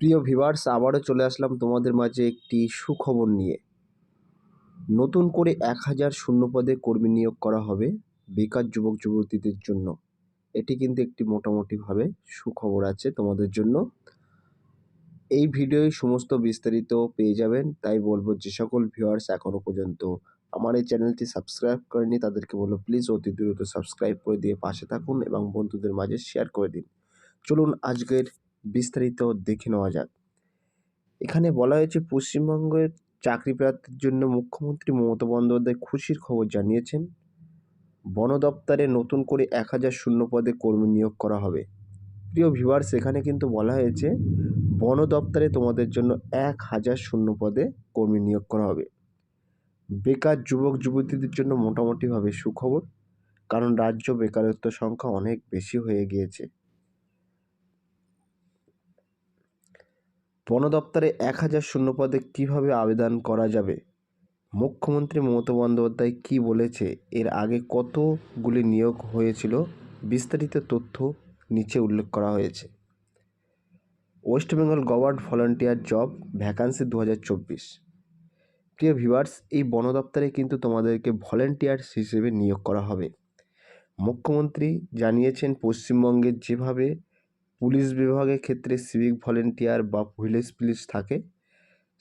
প্রিয় ভিভার্স আবারও চলে আসলাম তোমাদের মাঝে একটি সুখবর নিয়ে। নতুন করে এক হাজার শূন্য পদে কর্মী নিয়োগ করা হবে বেকার যুবক যুবতীদের জন্য। এটি কিন্তু একটি মোটামুটিভাবে সুখবর আছে তোমাদের জন্য। এই ভিডিওয় সমস্ত বিস্তারিত পেয়ে যাবেন, তাই বলব যে সকল ভিউয়ার্স এখনও পর্যন্ত আমার এই চ্যানেলটি সাবস্ক্রাইব করেনি তাদেরকে বলব প্লিজ অতি দ্রুত সাবস্ক্রাইব করে দিয়ে পাশে থাকুন এবং বন্ধুদের মাঝে শেয়ার করে দিন। চলুন আজকের বিস্তারিত দেখে নেওয়া যাক। এখানে বলা হয়েছে, পশ্চিমবঙ্গের চাকরি প্রার্থীর জন্য মুখ্যমন্ত্রী মমতা বন্দ্যোপাধ্যায় খুশির খবর জানিয়েছেন, বন দপ্তরে নতুন করে এক হাজার শূন্য পদে কর্মী নিয়োগ করা হবে। প্রিয় ভিউয়ার্স, এখানে কিন্তু বলা হয়েছে, বন দপ্তরে তোমাদের জন্য এক হাজার শূন্য পদে কর্মী নিয়োগ করা হবে। বেকার যুবক যুবতীদের জন্য মোটামুটিভাবে সুখবর, কারণ রাজ্য বেকারত্ব সংখ্যা অনেক বেশি হয়ে গিয়েছে। বন দপ্তরে এক হাজার শূন্য পদে কীভাবে আবেদন করা যাবে? মুখ্যমন্ত্রী মমতা বন্দ্যোপাধ্যায় কী বলেছে? এর আগে কতগুলি নিয়োগ হয়েছিল? বিস্তারিত তথ্য নিচে উল্লেখ করা হয়েছে। West Bengal governed volunteer job vacancy দু হাজার চব্বিশ। প্রিয় ভিভার্স এই বন দপ্তরে কিন্তু তোমাদেরকে ভলেন্টিয়ার্স হিসেবে নিয়োগ করা হবে। মুখ্যমন্ত্রী জানিয়েছেন পশ্চিমবঙ্গের যেভাবে পুলিশ বিভাগের ক্ষেত্রে সিভিক ভলেন্টিয়ার বা ভিলেজ পুলিশ থাকে।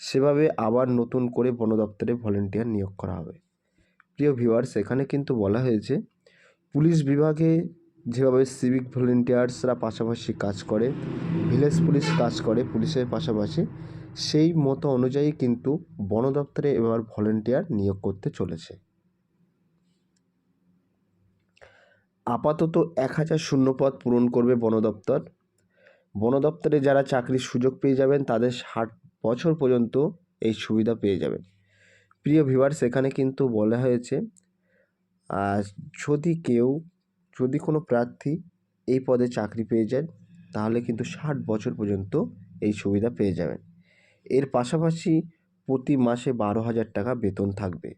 সেভাবে আবার নতুন করে বন দপ্তরে ভলেন্টিয়ার নিয়োগ করা হবে। প্রিয় ভিউয়ার্স এখানে কিন্তু বলা হয়েছে, পুলিশ বিভাগে যেভাবে সিভিক ভলেন্টিয়ার্সরা পাশাপাশি কাজ করে ভিলেজ পুলিশ কাজ করে পুলিশের পাশাপাশি, সেই মতো অনুযায়ী কিন্তু বন দপ্তরে এবার ভলেন্টিয়ার নিয়োগ করতে চলেছে। আপাতত এক হাজার শূন্য পদ পূরণ করবে বন দপ্তর। বন দপ্তরে যারা চাকরির সুযোগ পেয়ে যাবেন, তাদের ষাট বছর পর্যন্ত এই সুবিধা পেয়ে যাবেন। প্রিয় ভিউয়ার্স এখানে কিন্তু বলা হয়েছে আর যদি কেউ, যদি কোনো প্রার্থী এই পদে চাকরি পেয়ে যান তাহলে কিন্তু ষাট বছর পর্যন্ত এই সুবিধা পেয়ে যাবেন। এর পাশাপাশি প্রতি মাসে বারো হাজার টাকা বেতন থাকবে।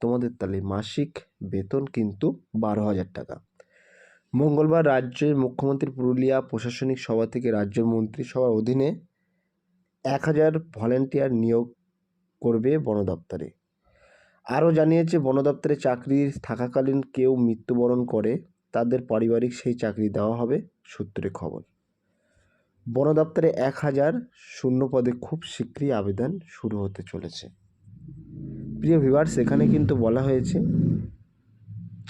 তোমাদের তাহলে মাসিক বেতন কিন্তু বারো হাজার টাকা। মঙ্গলবার রাজ্যের মুখ্যমন্ত্রী পুরুলিয়া প্রশাসনিক সভা থেকে রাজ্য মন্ত্রিসভার অধীনে এক হাজার ভলেন্টিয়ার নিয়োগ করবে বন দপ্তরে। আরও জানিয়েছে, বন দপ্তরে চাকরি থাকাকালীন কেউ মৃত্যুবরণ করে, তাদের পারিবারিক সেই চাকরি দেওয়া হবে সূত্রে খবর। বন দপ্তরে এক হাজার শূন্য পদে খুব শীঘ্রই আবেদন শুরু হতে চলেছে। প্রিয় ভিভার সেখানে কিন্তু বলা হয়েছে,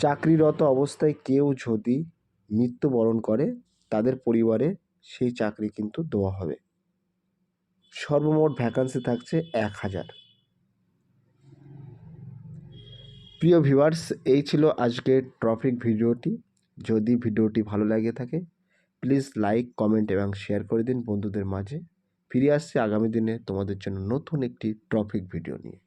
চাকরিরত অবস্থায় কেউ যদি মৃত্যুবরণ করে, তাদের পরিবারে সেই চাকরি কিন্তু দেওয়া হবে। সর্বমোট ভ্যাকান্সি থাকছে এক হাজার। প্রিয় ভিউয়ার্স এই ছিল আজকের ট্রফিক ভিডিওটি। যদি ভিডিওটি ভালো লাগে থাকে প্লিজ লাইক কমেন্ট এবং শেয়ার করে দিন বন্ধুদের মাঝে। ফিরে আসছে আগামী দিনে তোমাদের জন্য নতুন একটি ট্রফিক ভিডিও নিয়ে।